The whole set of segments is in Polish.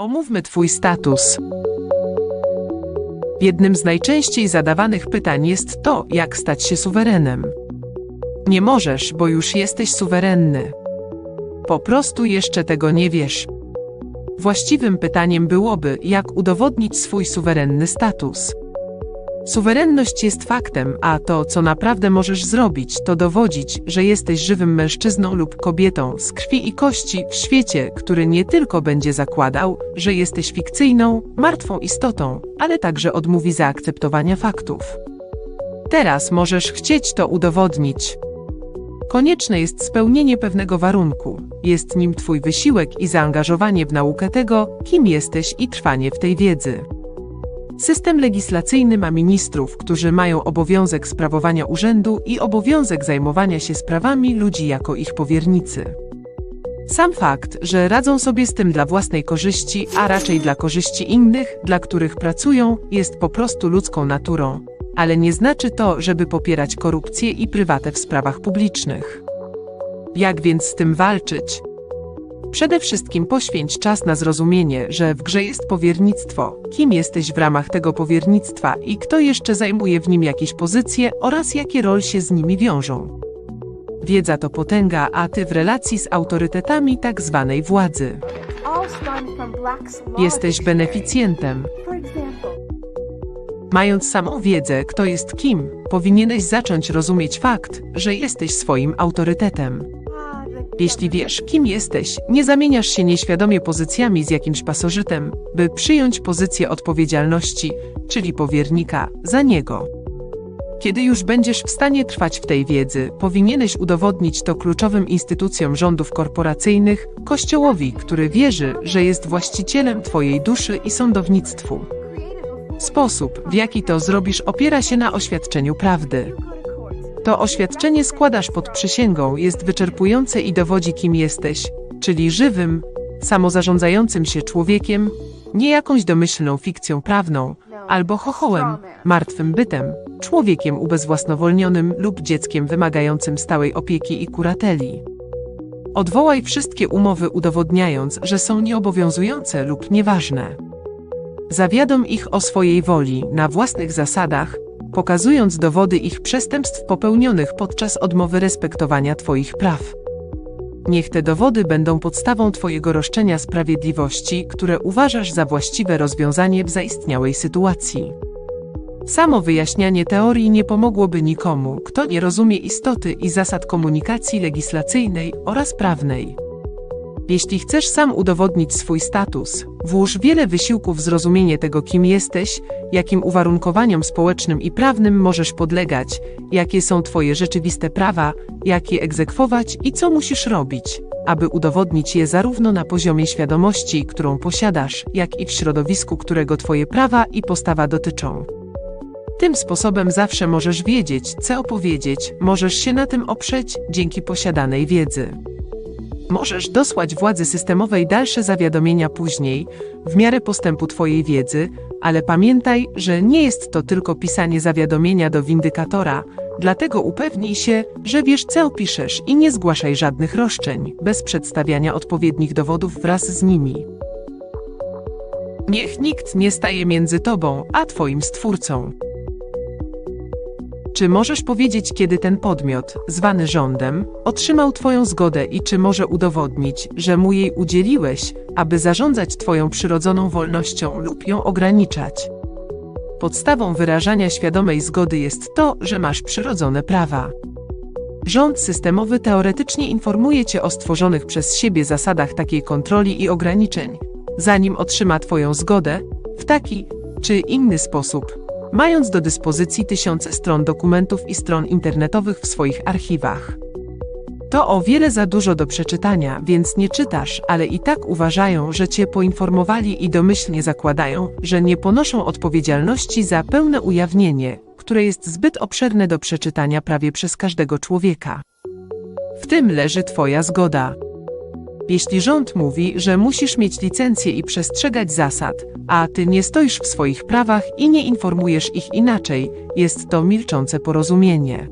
Omówmy Twój status. Jednym z najczęściej zadawanych pytań jest to, jak stać się suwerenem. Nie możesz, bo już jesteś suwerenny. Po prostu jeszcze tego nie wiesz. Właściwym pytaniem byłoby, jak udowodnić swój suwerenny status. Suwerenność jest faktem, a to, co naprawdę możesz zrobić, to dowodzić, że jesteś żywym mężczyzną lub kobietą z krwi i kości w świecie, który nie tylko będzie zakładał, że jesteś fikcyjną, martwą istotą, ale także odmówi zaakceptowania faktów. Teraz możesz chcieć to udowodnić. Konieczne jest spełnienie pewnego warunku. Jest nim Twój wysiłek i zaangażowanie w naukę tego, kim jesteś i trwanie w tej wiedzy. System legislacyjny ma ministrów, którzy mają obowiązek sprawowania urzędu i obowiązek zajmowania się sprawami ludzi jako ich powiernicy. Sam fakt, że radzą sobie z tym dla własnej korzyści, a raczej dla korzyści innych, dla których pracują, jest po prostu ludzką naturą, ale nie znaczy to, żeby popierać korupcję i prywatę w sprawach publicznych. Jak więc z tym walczyć? Przede wszystkim poświęć czas na zrozumienie, że w grze jest powiernictwo, kim jesteś w ramach tego powiernictwa i kto jeszcze zajmuje w nim jakieś pozycje oraz jakie role się z nimi wiążą. Wiedza to potęga, a ty w relacji z autorytetami tak zwanej władzy. Jesteś beneficjentem. Mając samą wiedzę, kto jest kim, powinieneś zacząć rozumieć fakt, że jesteś swoim autorytetem. Jeśli wiesz, kim jesteś, nie zamieniasz się nieświadomie pozycjami z jakimś pasożytem, by przyjąć pozycję odpowiedzialności, czyli powiernika, za niego. Kiedy już będziesz w stanie trwać w tej wiedzy, powinieneś udowodnić to kluczowym instytucjom rządów korporacyjnych, Kościołowi, który wierzy, że jest właścicielem Twojej duszy i sądownictwu. Sposób, w jaki to zrobisz, opiera się na oświadczeniu prawdy. To oświadczenie składasz pod przysięgą, jest wyczerpujące i dowodzi, kim jesteś, czyli żywym, samozarządzającym się człowiekiem, nie jakąś domyślną fikcją prawną, albo chochołem, martwym bytem, człowiekiem ubezwłasnowolnionym lub dzieckiem wymagającym stałej opieki i kurateli. Odwołaj wszystkie umowy, udowodniając, że są nieobowiązujące lub nieważne. Zawiadom ich o swojej woli, na własnych zasadach, pokazując dowody ich przestępstw popełnionych podczas odmowy respektowania Twoich praw. Niech te dowody będą podstawą Twojego roszczenia sprawiedliwości, które uważasz za właściwe rozwiązanie w zaistniałej sytuacji. Samo wyjaśnianie teorii nie pomogłoby nikomu, kto nie rozumie istoty i zasad komunikacji legislacyjnej oraz prawnej. Jeśli chcesz sam udowodnić swój status, włóż wiele wysiłków w zrozumienie tego, kim jesteś, jakim uwarunkowaniom społecznym i prawnym możesz podlegać, jakie są Twoje rzeczywiste prawa, jak je egzekwować i co musisz robić, aby udowodnić je zarówno na poziomie świadomości, którą posiadasz, jak i w środowisku, którego Twoje prawa i postawa dotyczą. Tym sposobem zawsze możesz wiedzieć, co opowiedzieć, możesz się na tym oprzeć dzięki posiadanej wiedzy. Możesz dosłać władzy systemowej dalsze zawiadomienia później, w miarę postępu Twojej wiedzy, ale pamiętaj, że nie jest to tylko pisanie zawiadomienia do windykatora, dlatego upewnij się, że wiesz, co opiszesz i nie zgłaszaj żadnych roszczeń, bez przedstawiania odpowiednich dowodów wraz z nimi. Niech nikt nie staje między Tobą a Twoim Stwórcą. Czy możesz powiedzieć, kiedy ten podmiot, zwany rządem, otrzymał Twoją zgodę i czy może udowodnić, że mu jej udzieliłeś, aby zarządzać Twoją przyrodzoną wolnością lub ją ograniczać? Podstawą wyrażania świadomej zgody jest to, że masz przyrodzone prawa. Rząd systemowy teoretycznie informuje Cię o stworzonych przez siebie zasadach takiej kontroli i ograniczeń, zanim otrzyma Twoją zgodę, w taki czy inny sposób, mając do dyspozycji tysiące stron dokumentów i stron internetowych w swoich archiwach. To o wiele za dużo do przeczytania, więc nie czytasz, ale i tak uważają, że cię poinformowali i domyślnie zakładają, że nie ponoszą odpowiedzialności za pełne ujawnienie, które jest zbyt obszerne do przeczytania prawie przez każdego człowieka. W tym leży Twoja zgoda. Jeśli rząd mówi, że musisz mieć licencję i przestrzegać zasad, a ty nie stoisz w swoich prawach i nie informujesz ich inaczej, jest to milczące porozumienie.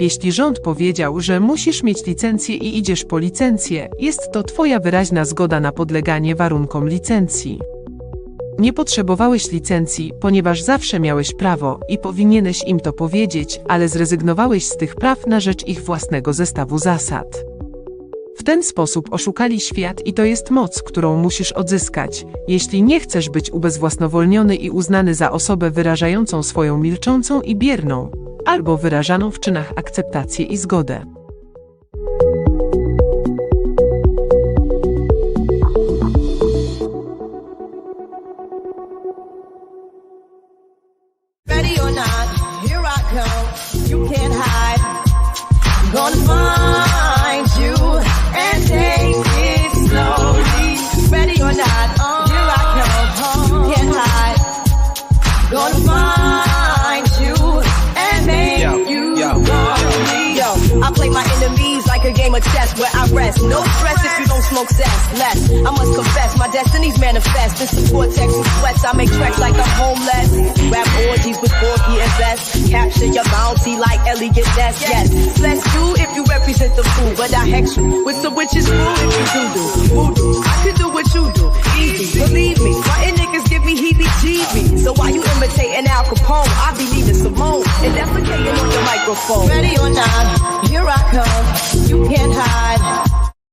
Jeśli rząd powiedział, że musisz mieć licencję i idziesz po licencję, jest to Twoja wyraźna zgoda na podleganie warunkom licencji. Nie potrzebowałeś licencji, ponieważ zawsze miałeś prawo i powinieneś im to powiedzieć, ale zrezygnowałeś z tych praw na rzecz ich własnego zestawu zasad. W ten sposób oszukali świat i to jest moc, którą musisz odzyskać, jeśli nie chcesz być ubezwłasnowolniony i uznany za osobę wyrażającą swoją milczącą i bierną, albo wyrażaną w czynach akceptację i zgodę. Ready or not, here I come. You can't hide. Gonna find where I rest. No stress if you don't smoke cess. Less, I must confess, my destiny's manifest. This is vortex and sweats. I make tracks like I'm homeless. Rap orgies with Porky and Best. Capture your bounty like Elliot Ness. Yes, let's do if you represent the fool, but I hex you with some witches brew if you do do voodoo. Microphone. Ready or not, here I come. You can't hide.